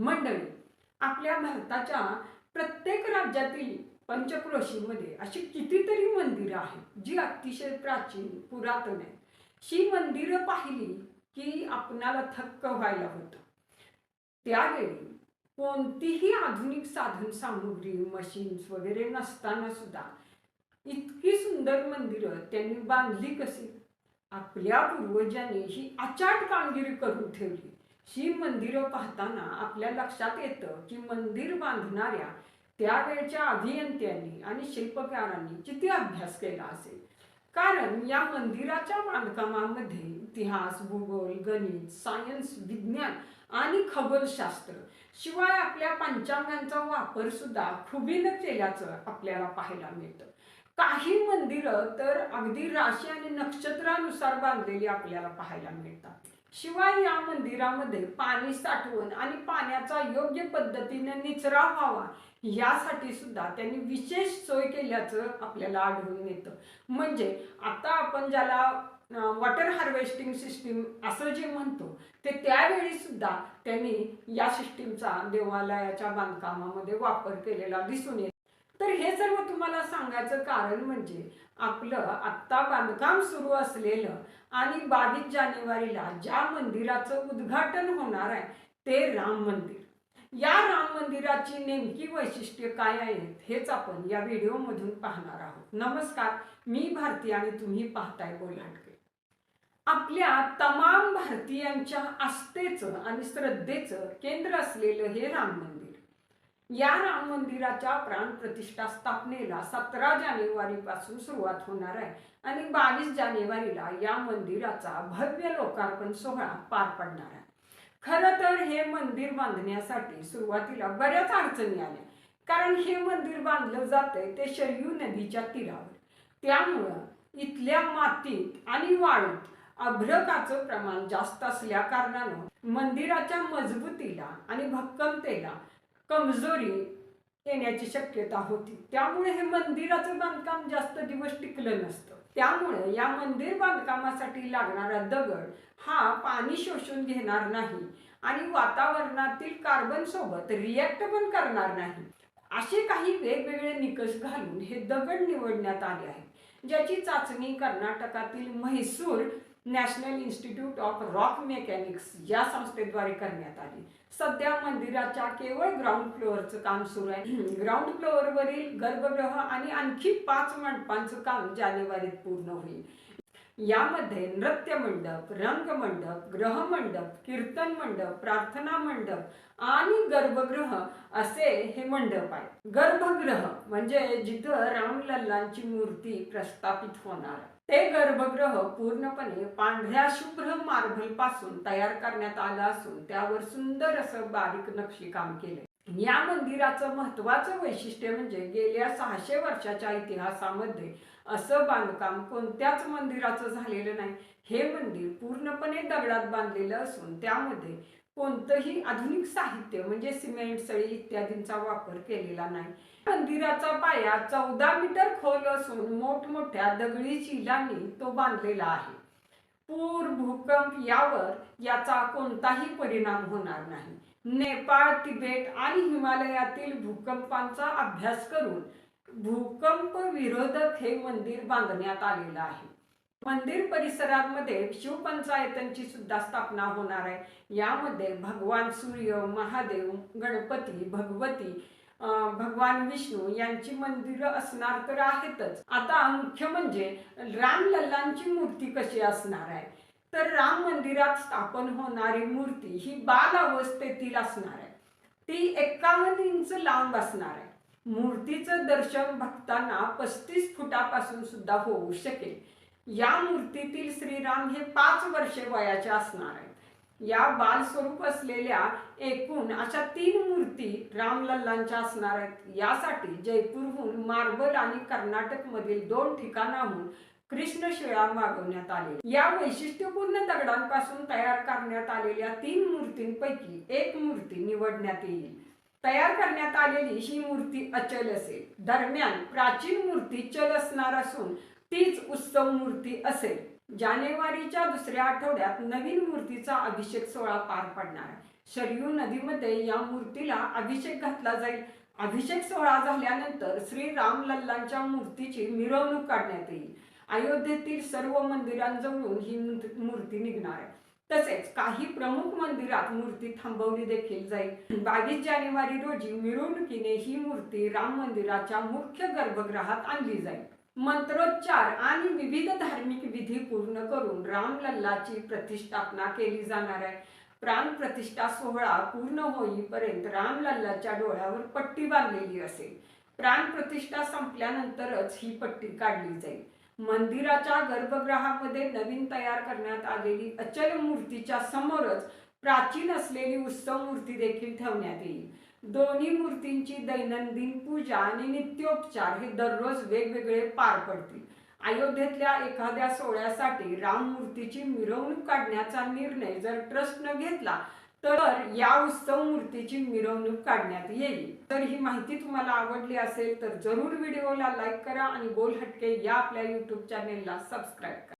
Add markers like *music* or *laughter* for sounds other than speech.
मंडळी आपल्या भारताच्या प्रत्येक राज्यातील पंचक्रोशीमध्ये अशी कितीतरी मंदिरं आहेत जी अतिशय प्राचीन पुरातन आहेत. ही मंदिरं पाहिली की आपणाला थक्क व्हायला होतं. त्यावेळी कोणतीही आधुनिक साधन सामुग्री मशीन्स वगैरे नसताना सुद्धा इतकी सुंदर मंदिरं त्यांनी बांधली कशी? आपल्या पूर्वजांनी ही अचाट कामगिरी करून ठेवली. ही मंदिरं पाहताना आपल्या लक्षात येतं की मंदिर बांधणाऱ्या त्यावेळच्या अभियंत्यांनी आणि शिल्पकारांनी किती अभ्यास केला असेल? कारण या मंदिराच्या बांधकामामध्ये इतिहास भूगोल गणित सायन्स विज्ञान आणि खगोलशास्त्र शिवाय आपल्या पंचांगांचा वापर सुद्धा खुबीनं केल्याचं आपल्याला पाहायला मिळतं. काही मंदिरं तर अगदी राशी आणि नक्षत्रानुसार बांधलेली आपल्याला पाहायला मिळतात. शिवाय या मंदिरामध्ये पाणी साठवण आणि पाण्याचा योग्य पद्धतीने निचरा व्हावा यासाठी सुद्धा त्यांनी विशेष सोय केल्याचं आपल्याला आढळून येतं. म्हणजे आता आपण ज्याला वॉटर हार्वेस्टिंग सिस्टीम असं जे म्हणतो ते त्यावेळी सुद्धा त्यांनी या सिस्टीमचा देवालयाच्या बांधकामामध्ये वापर केलेला दिसून येतो. तर हे सर्व तुम्हाला सांगायचं कारण म्हणजे आपलं आत्ता बांधकाम सुरू असलेलं आणि बावीस जानेवारीला ज्या मंदिराचं उद्घाटन होणार आहे ते राम मंदिर. या राम मंदिराची नेमकी वैशिष्ट्य काय आहेत हेच आपण या व्हिडिओमधून पाहणार आहोत. नमस्कार मी भारती आणि तुम्ही पाहताय बोलाटके आपल्या तमाम भारतीयांच्या आस्थेचं आणि श्रद्धेचं केंद्र असलेलं हे राम मंदिर. या राम मंदिराच्या प्राण प्रतिष्ठा स्थापनेला सतरा जानेवारी पासून सुरुवात होणार आहे आणि बावीस जानेवारीला या मंदिराचा भव्य लोकार्पण सोहळा पार पडणार आहे. खरं तर हे मंदिर बांधण्यासाठी सुरुवातीला बऱ्याच अडचणी आल्या. कारण हे मंदिर बांधलं जातंय ते शरयू नदीच्या तीरावर. त्यामुळं इथल्या मातीत आणि वाळूत अभ्रकाचं प्रमाण जास्त असल्या कारणानं मंदिराच्या मजबूतीला आणि भक्कमतेला कमजोरी येण्याची शक्यता होती. त्यामुळे हे मंदिराचं बांधकाम जास्त दिवस टिकलं नसतं. त्यामुळे या मंदिर बांधकामासाठी लागणारा दगड हा पाणी शोषून घेणार नाही आणि वातावरणातील कार्बन सोबत रिॲक्ट पण करणार नाही. असे काही वेगवेगळे निकष घालून हे दगड निवडण्यात आले आहेत. ज्याची चाचणी कर्नाटकातील Mysore national institute of rock mechanics या संस्थेद्वारे करण्यात आली. सध्या मंदिराच्या केवळ ग्राउंड फ्लोअरचं काम सुरू आहे. *clears throat* ग्राउंड फ्लोअरवरील गर्भगृह आणि आणखी पाच मंडपांचं काम जानेवारीत पूर्ण होईल. यामध्ये नृत्य मंडप रंगमंडप ग्रहमंडप कीर्तन मंडप प्रार्थना मंडप आणि गर्भगृह असे हे मंडप आहे गर्भगृह म्हणजे जिथं रामलल्लांची मूर्ती प्रस्थापित होणार. ते गर्भगृह पूर्णपणे पांढऱ्या शुभ्र मार्बलपासून तयार करण्यात आलं असून त्यावर सुंदर असं बारीक नक्षीकाम केले या मंदिराचं महत्वाचं वैशिष्ट्य म्हणजे गेल्या सहाशे वर्षाच्या इतिहासामध्ये असं बांधकाम कोणत्याच मंदिराचं झालेलं नाही. हे मंदिर पूर्णपणे दगडात बांधलेलं असून त्यामध्ये कोणतंही आधुनिक साहित्य म्हणजे सिमेंट सळी इत्यादींचा वापर केलेला नाही. मंदिराचा पाया चौदा मीटर खोल असून मोठमोठ्या दगडी चिलांनी तो बांधलेला आहे. पूर भूकंप यावर याचा कोणताही परिणाम होणार नाही. नेपाळ तिबेट आणि हिमालयातील भूकंपांचा अभ्यास करून भूकंप विरोधक हे मंदिर बांधण्यात आलेलं आहे. मंदिर परिसरामध्ये शिवपंचायतांची सुद्धा स्थापना होणार आहे. यामध्ये भगवान सूर्य महादेव गणपती भगवती भगवान विष्णू यांची मंदिरं असणार तर आहेतच. आता मुख्य म्हणजे रामलल्लांची मूर्ती कशी असणार आहे? तर राम मंदिरात स्थापन होणारी मूर्ती ही बाल अवस्थेतील असणार आहे. ती एक्कावन्न इंच लांब असणार आहे. मूर्तीचं दर्शन भक्तांना पस्तीस फुटापासून सुद्धा होऊ शकेल. या मूर्तीतील श्रीराम हे पाच वर्षे वयाचे असणार आहेत. या बाल स्वरूप असलेल्या एकूण अशा तीन मूर्ती रामलल्लांच्या असणार आहेत. यासाठी जयपूरहून मार्बल आणि कर्नाटक मधील दोन ठिकाणाहून कृष्णशिळा मागवण्यात आले. या वैशिष्ट्यपूर्ण दगडांपासून तयार करण्यात आलेल्या तीन मूर्तींपैकी एक मूर्ती निवडण्यात येईल. तयार करण्यात आलेली ही मूर्ती अचल असेल. दरम्यान प्राचीन मूर्ती चल असणार असून तीच उत्सव मूर्ती असेल. जानेवारीच्या दुसऱ्या आठवड्यात नवीन मूर्तीचा अभिषेक सोहळा पार पडणार आहे. शरयू नदीमध्ये या मूर्तीला अभिषेक घातला जाईल. अभिषेक सोहळा झाल्यानंतर श्री रामलल्लांच्या मूर्तीची मिरवणूक काढण्यात येईल. अयोध्येतील सर्व मंदिरांजवळून ही मूर्ती- मूर्ती निघणार आहे. तसेच काही प्रमुख मंदिरात मूर्ती थांबवली देखील जाईल. बावीस जानेवारी रोजी मिरवणुकीने ही मूर्ती राम मंदिराच्या मुख्य गर्भगृहात आणली जाईल. मंत्रोच्चार आणि विविध धार्मिक विधी पूर्ण करून रामलल्लाची प्रतिष्ठापना केली जाणार आहे. प्राण प्रतिष्ठा सोहळा पूर्ण होईपर्यंत रामलल्लाच्या डोळ्यावर पट्टी बांधलेली असेल. प्राण प्रतिष्ठा संपल्यानंतरच ही पट्टी काढली जाईल. मंदिराच्या गर्भगृहामध्ये नवीन तयार करण्यात आलेली अचल मूर्तीच्या समोरच प्राचीन असलेली उत्सव मूर्ती देखील ठेवण्यात येईल. दोन्ही मूर्तींची दैनंदिन पूजा आणि नित्योपचार हे दररोज वेगवेगळे पार पडतील. अयोध्येतल्या एखाद्या सोहळ्यासाठी राम मूर्तीची मिरवणूक काढण्याचा निर्णय जर ट्रस्टनं घेतला तर या उत्सव मूर्तीची मिरवणूक काढण्यात येईल. तर ही माहिती तुम्हाला आवडली असेल तर जरूर व्हिडिओला लाईक करा आणि बोल हटके या आपल्या युट्यूब चॅनेलला सबस्क्राईब करा.